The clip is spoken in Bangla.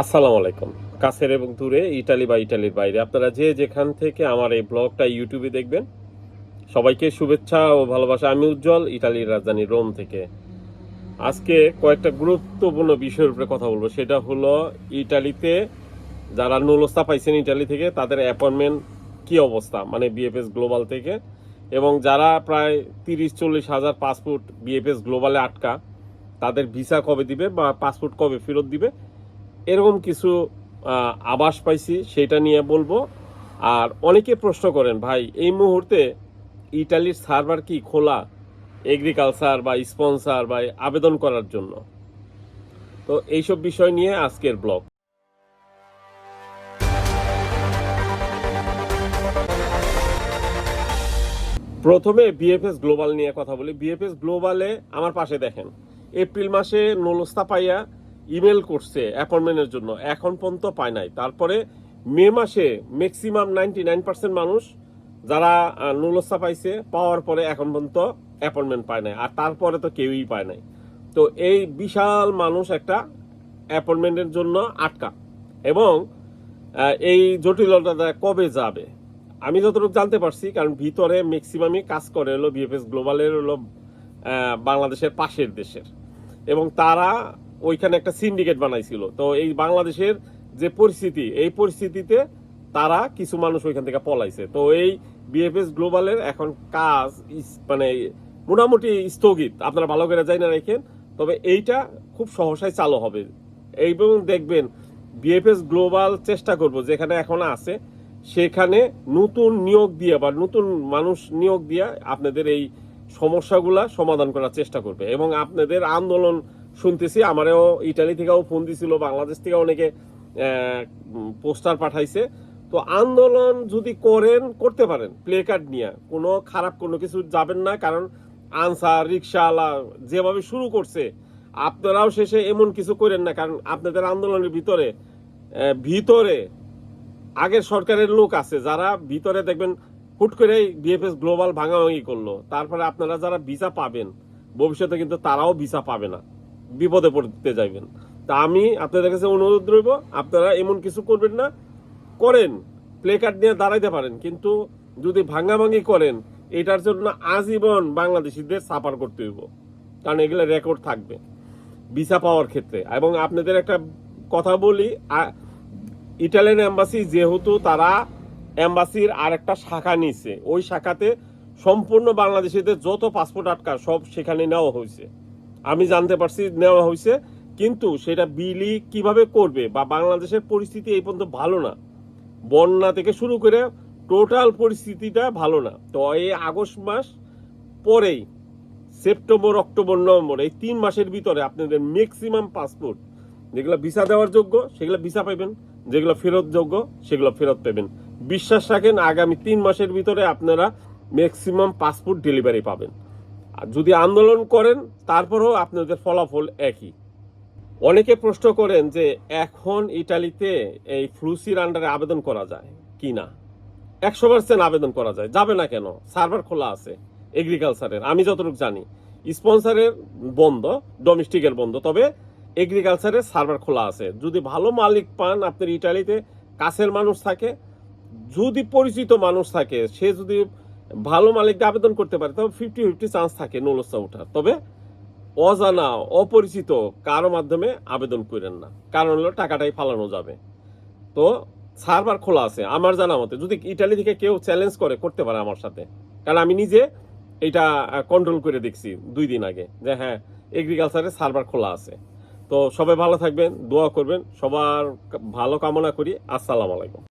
আসসালামু আলাইকুম। কাছের এবং দূরে, ইটালি বা ইটালির বাইরে। আপনারা যে যেখান থেকে আমার এই ব্লগটা ইউটিউবে দেখবেন, সবাইকে শুভেচ্ছা ও ভালোবাসা। আমি উজ্জ্বল, ইটালির রাজধানী রোম থেকে। আজকে কয়েকটা গুরুত্বপূর্ণ বিষয়ের উপরে কথা বলব। সেটা হলো, ইটালিতে যারা নুলস্তা পাইছেন ইটালি থেকে, তাদের অ্যাপয়েন্টমেন্ট কি অবস্থা? মানে বিএফএস গ্লোবাল থেকে। এবং যারা প্রায় তিরিশ, চল্লিশ হাজার পাসপোর্ট বিএফএস গ্লোবালে আটকা, তাদের ভিসা কবে দিবে বা পাসপোর্ট কবে ফেরত দিবে? এরকম কিছু আভাস পাইছি, সেটা নিয়ে বলব। আর অনেকে প্রশ্ন করেন, ভাই, এই মুহূর্তে ইটালির সার্ভার কি খোলা এগ্রিকালচার বা স্পন্সার বা আবেদন করার জন্য? তো এইসব বিষয় নিয়ে আজকের ব্লগ। প্রথমে বিএফএস গ্লোবাল নিয়ে কথা বলি। বিএফএস গ্লোবালে আমার পাশে দেখেন, এপ্রিল মাসে নলস্তা পাইয়া ইমেল করছে অ্যাপয়েন্টমেন্টের জন্য। এখন পর্যন্ত পায় নাই। তারপরে মে মাসে ম্যাক্সিমাম নাইনটি নাইন পার্সেন্ট মানুষ যারা আহ, নুলস্তা পাইছে পাওয়ার পরে এখন পর্যন্ত অ্যাপয়েন্টমেন্ট পায় নাই। আর তারপরে তো কেউই পায় নাই। তো এই বিশাল মানুষ একটা অ্যাপয়েন্টমেন্টের জন্য আটকা। এবং এই জটিলতা কবে যাবে? আমি যতটুকু জানতে পারছি কারণ ভিতরে ম্যাক্সিমামই কাজ করে হলো বিএফএস গ্লোবালের হলো বাংলাদেশের পাশের দেশের। এবং তারা ওইখানে একটা সিন্ডিকেট বানাইছিল। তো এই বাংলাদেশের যে পরিস্থিতি, এই পরিস্থিতিতে তারা কিছু মানুষ ওইখান থেকে পলাইছে। তো এই বিএফএস গ্লোবালের এখন কাজ মানে মোটামুটি স্থগিত। আপনারা ভালো করে যাই না রেখেন তবে এইটা খুব সহসাই চালু হবে। এবং দেখবেন বিএফএস গ্লোবাল চেষ্টা করব, যেখানে এখন আছে, সেখানে নতুন নিয়োগ দিয়ে বা নতুন মানুষ নিয়োগ দিয়ে আপনাদের এই সমস্যাগুলা সমাধান করার চেষ্টা করবে। এবং আপনাদের আন্দোলন শুনতেছি, আমারও ইটালি থেকেও ফোন দিছিল, বাংলাদেশ থেকে অনেকে পোস্টার পাঠাইছে। তো আন্দোলন যদি করেন, করতে পারেন প্লে কার্ড নিয়ে। কোনো খারাপ কোনো কিছু যাবেন না, কারণ আনসার রিক্সাওয়ালা যেভাবে শুরু করছে, আপনারাও শেষে এমন কিছু করেন না, কারণ আপনাদের আন্দোলনের ভিতরে ভিতরে আগের সরকারের লোক আছে, যারা ভিতরে দেখবেন হুট করে বিএফএস গ্লোবাল ভাঙাভাঙি করল। তারপরে আপনারা যারা ভিসা পাবেন, ভবিষ্যতে কিন্তু তারাও ভিসা পাবে না। বিপদে পড়তে যাইবেন। তা আমি আপনাদের কাছে অনুরোধ রইব, আপনারা এমন কিছু করবেন না। করেন প্লে কার্ড নিয়ে দাঁড়াইতে পারেন, কিন্তু যদি ভাঙাভাঙি করেন, এটার জন্য আজীবন বাংলাদেশিদের সাফার করতে হইব। কারণ এগুলো রেকর্ড থাকবে ভিসা পাওয়ার ক্ষেত্রে। এবং আপনাদের একটা কথা বলি ইটালিয়ান এম্বাসি যেহেতু তারা এম্বাসির আর একটা শাখা নিছে, ওই শাখাতে সম্পূর্ণ বাংলাদেশিদের যত পাসপোর্ট আটকা সব সেখানে নেওয়া হয়েছে। আমি জানতে পারছি নেওয়া হয়েছে, কিন্তু সেটা বিলি কীভাবে করবে বা বাংলাদেশের পরিস্থিতি এই পর্যন্ত ভালো না। বন্যা থেকে শুরু করে টোটাল পরিস্থিতিটা ভালো না। তো এই আগস্ট মাস পরেই, সেপ্টেম্বর, অক্টোবর, নভেম্বর, এই তিন মাসের ভিতরে আপনাদের ম্যাক্সিমাম পাসপোর্ট যেগুলো ভিসা দেওয়ার যোগ্য, সেগুলো ভিসা পাবেন যেগুলো ফেরত যোগ্য, সেগুলো ফেরত পাবেন বিশ্বাস রাখেন, আগামী তিন মাসের ভিতরে আপনারা ম্যাক্সিমাম পাসপোর্ট ডেলিভারি পাবেন। যদি আন্দোলন করেন, তারপরেও আপনাদের ফলাফল একই। অনেকে প্রশ্ন করেন যে এখন ইটালিতে এই ফ্লুসির আন্ডারে আবেদন করা যায় কি না? একশো পার্সেন্ট আবেদন করা যায়। যাবে না কেন? সার্ভার খোলা আছে, এগ্রিকালচারের। আমি যতটুকু জানি, স্পন্সারের বন্ধ, ডোমেস্টিকের বন্ধ, তবে এগ্রিকালচারের সার্ভার খোলা আছে। যদি ভালো মালিক পান, আপনার ইটালিতে কাছের মানুষ থাকে, যদি পরিচিত মানুষ থাকে, সে যদি ভালো মালিককে আবেদন করতে পারে, তবে ফিফটি ফিফটি চান্স থাকে নলসা ওঠার। তবে অজানা, অপরিচিত কারও মাধ্যমে আবেদন করেন না। কারণ হলো টাকাটাই ফালানো যাবে। তো সার্ভার খোলা আছে, আমার জানা মতে। যদি ইটালি থেকে কেউ চ্যালেঞ্জ করে, করতে পারে আমার সাথে। কারণ আমি নিজে এটা কন্ট্রোল করে দেখছি দুই দিন আগে যে হ্যাঁ এগ্রিকালচারে সার্ভার খোলা আছে। তো সবাই ভালো থাকবেন, দোয়া করবেন, সবার ভালো কামনা করি। আসসালামু আলাইকুম।